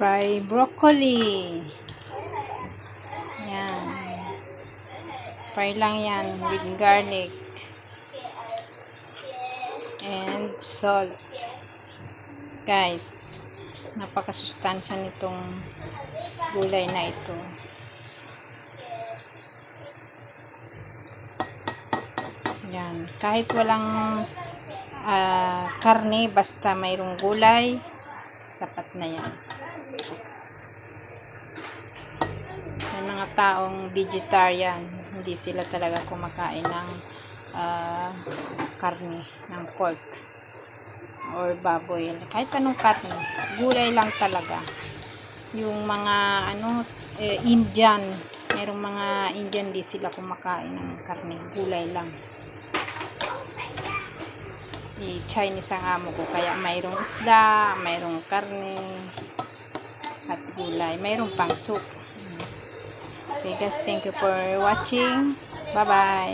Fry broccoli. Yan. Fry lang yan with garlic. And salt. Guys, napakasustansya nitong gulay na ito. Yan. Kahit walang ah, karne, basta mayroong gulay, sapat na yan. May mga taong vegetarian, hindi sila talaga kumakain ng ah, karne, ng pork or baboy. Kahit anong karne, gulay lang talaga. Yung mga ano, eh, Indian, merong mga Indian di sila kumakain ng karne, gulay lang. I-Chinese ang amo ko, kaya mayroong isda, mayroong karne, gulay. Mayroong pang soup. Okay guys, thank you for watching. Bye-bye.